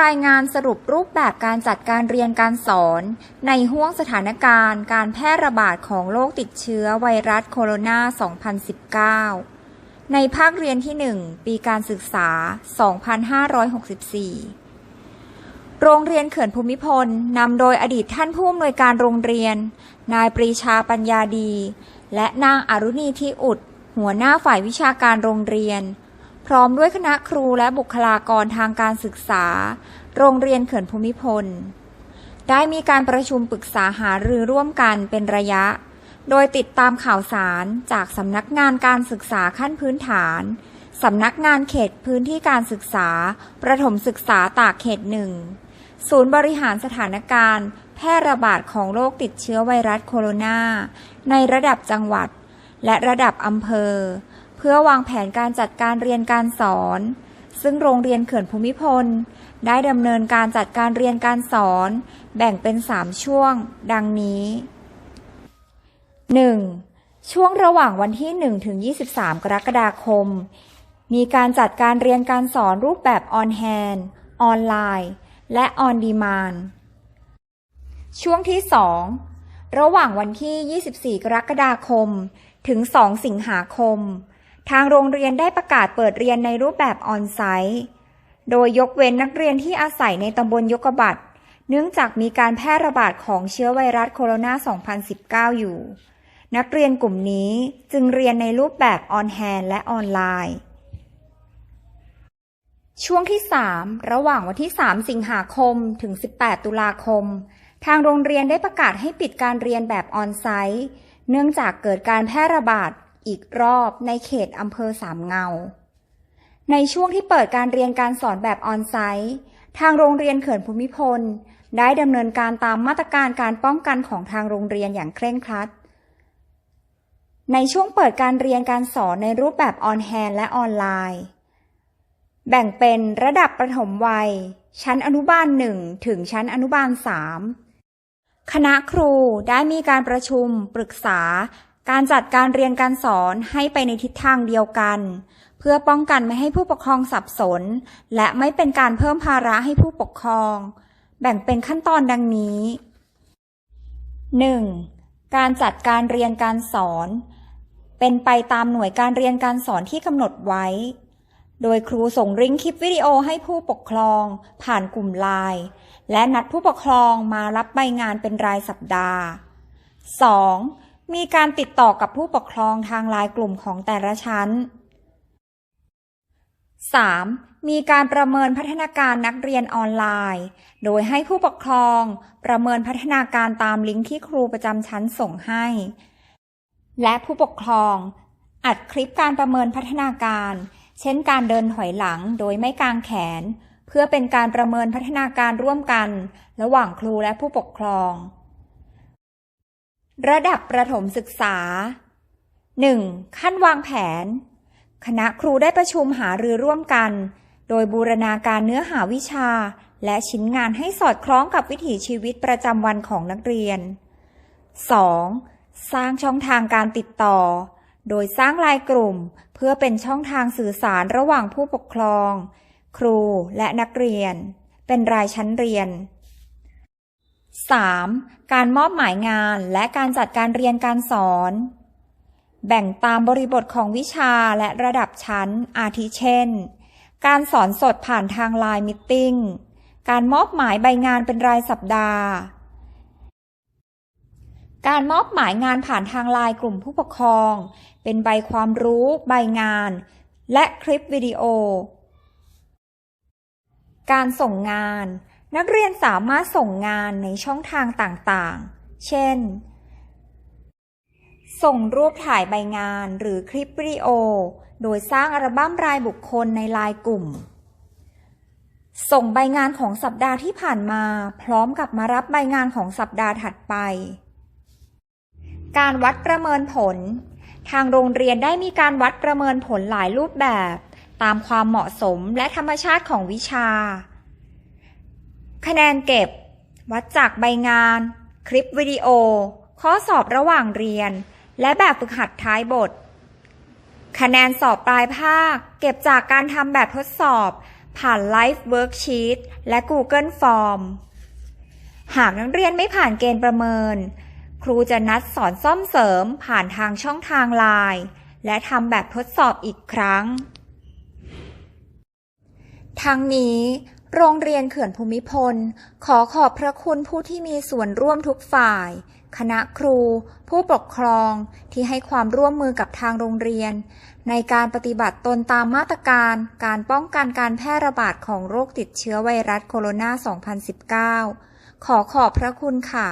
รายงานสรุปรูปแบบการจัดการเรียนการสอน ในห่วงสถานการณ์การแพร่ระบาดของโรคติดเชื้อไวรัสโคโรนา 2019 ในภาคเรียนที่ 1 ปีการศึกษา 2564 โรงเรียนเขื่อนภูมิพล นำโดยอดีตท่านผู้อำนวยการโรงเรียน นายปรีชาปัญญาดี และนางอรุณีที่อุด หัวหน้าฝ่ายวิชาการโรงเรียน พร้อมด้วยคณะครูและบุคลากรทางการศึกษา โรงเรียนเขื่อนภูมิพล ได้มีการประชุมปรึกษาหารือร่วมกันเป็นระยะ โดยติดตามข่าวสารจากสำนักงานการศึกษาขั้นพื้นฐานสำนักงานเขตพื้นที่การศึกษา ประถมศึกษาตากเขตหนึ่ง ศูนย์บริหารสถานการณ์ แพร่ระบาดของโรคติดเชื้อไวรัสโคโรนาในระดับจังหวัด และระดับอำเภอ พื่อวางแผนการจัดการเรียนการสอน ซึ่งโรงเรียนเขื่อนภูมิพล ได้ดำเนินการจัดการเรียนการสอน แบ่งเป็น 3 ช่วง ดังนี้ 1. ช่วงระหว่างวันที่ 1 ถึง 23 กรกฎาคม มีการจัดการเรียนการสอนรูปแบบ on hand ออนไลน์ และ on demand ช่วงที่ 2 ระหว่างวันที่ 24 กรกฎาคม ถึง 2 สิงหาคม ทางโรงเรียนได้ประกาศเปิดเรียนในรูปแบบออนไซต์โดยยกเว้นนักเรียนที่อาศัยในตำบลยกบัตเนื่องจากมีการแพร่ระบาดของเชื้อไวรัสโคโรนา 2019 อยู่ นักเรียนกลุ่มนี้จึงเรียนในรูปแบบออนแฮนและออนไลน์ ช่วงที่ 3 ระหว่างวันที่ 3 สิงหาคม ถึง 18 ตุลาคม ทางโรงเรียนได้ประกาศให้ปิดการเรียนแบบออนไซต์ เนื่องจากเกิดการแพร่ระบาด อีกรอบในเขตอำเภอสามเงา ในช่วงที่เปิดการเรียนการสอนแบบออนไซต์ทางโรงเรียนเขื่อนภูมิพล ได้ดำเนินการตามมาตรการการป้องกันของทางโรงเรียนอย่างเคร่งครัด ในช่วงเปิดการเรียนการสอนในรูปแบบออนแฮนและออนไลน์ แบ่งเป็นระดับประถมวัย ชั้นอนุบาล1ถึงชั้นอนุบาล3คณะครูได้มีการประชุมปรึกษา การจัดการเรียนการสอนให้ไปในทิศทางเดียวกัน เพื่อป้องกันไม่ให้ผู้ปกครองสับสน และไม่เป็นการเพิ่มภาระให้ผู้ปกครอง แบ่งเป็นขั้นตอนดังนี้ 1. การจัดการเรียนการสอน เป็นไปตามหน่วยการเรียนการสอนที่กำหนดไว้ โดยครูส่งริงก์คลิปวิดีโอให้ผู้ปกครอง ผ่านกลุ่มไลน์และนัดผู้ปกครองมารับใบงานเป็นรายสัปดาห์ 2. มีการติดต่อกับผู้ปกครองทางไลน์กลุ่มของแต่ละชั้น 3. มีการประเมินพัฒนาการนักเรียนออนไลน์ โดยให้ผู้ปกครองประเมินพัฒนาการตามลิงก์ที่ครูประจำชั้นส่งให้ และผู้ปกครองอัดคลิปการประเมินพัฒนาการ เช่นการเดินถอยหลังโดยไม่กางแขน เพื่อเป็นการประเมินพัฒนาการร่วมกัน ระหว่างครูและผู้ปกครอง ระดับประถมศึกษา 1. ขั้นวางแผน คณะครูได้ประชุมหารือร่วมกัน โดยบูรณาการเนื้อหาวิชา และชิ้นงานให้สอดคล้องกับวิถีชีวิตประจำวันของนักเรียน 2. สร้างช่องทางการติดต่อ โดยสร้างไลน์กลุ่ม เพื่อเป็นช่องทางสื่อสารระหว่างผู้ปกครอง ครูและนักเรียน เป็นรายชั้นเรียน 3. การมอบหมายงานและการจัดการเรียนการสอน แบ่งตามบริบทของวิชาและระดับชั้น อาทิเช่น การสอนสดผ่านทางไลน์มิทติ้ง การมอบหมายใบงานเป็นรายสัปดาห์ การมอบหมายงานผ่านทางไลน์กลุ่มผู้ปกครอง เป็นใบความรู้ ใบงาน และคลิปวิดีโอ การส่งงาน นักเรียนสามารถส่งงานในช่องทางต่างๆ เช่น ส่งรูปถ่ายใบงานหรือคลิปวิดีโอ โดยสร้างอัลบั้มรายบุคคลในไลน์กลุ่ม ส่งใบงานของสัปดาห์ที่ผ่านมา พร้อมกับมารับใบงานของสัปดาห์ถัดไป การวัดประเมินผล ทางโรงเรียนได้มีการวัดประเมินผลหลายรูปแบบ ตามความเหมาะสมและธรรมชาติของวิชา คะแนนเก็บ วัดจากใบงาน คลิปวิดีโอ ข้อสอบระหว่างเรียน และแบบฝึกหัดท้ายบท คะแนนสอบปลายภาค เก็บจากการทำแบบทดสอบ ผ่าน Live Worksheet และ Google Form หากนักเรียนไม่ผ่านเกณฑ์ประเมิน ครูจะนัดสอนซ่อมเสริมผ่านทางช่องทางไลน์และทำแบบทดสอบอีกครั้ง ทั้งนี้ โรงเรียนเขื่อนภูมิพล ขอขอบพระคุณผู้ที่มีส่วนร่วมทุกฝ่าย คณะครู ผู้ปกครองที่ให้ความร่วมมือกับทางโรงเรียน ในการปฏิบัติตนตามมาตรการการป้องกันการแพร่ระบาดของโรคติดเชื้อไวรัสโคโรนา 2019 ขอขอบพระคุณค่ะ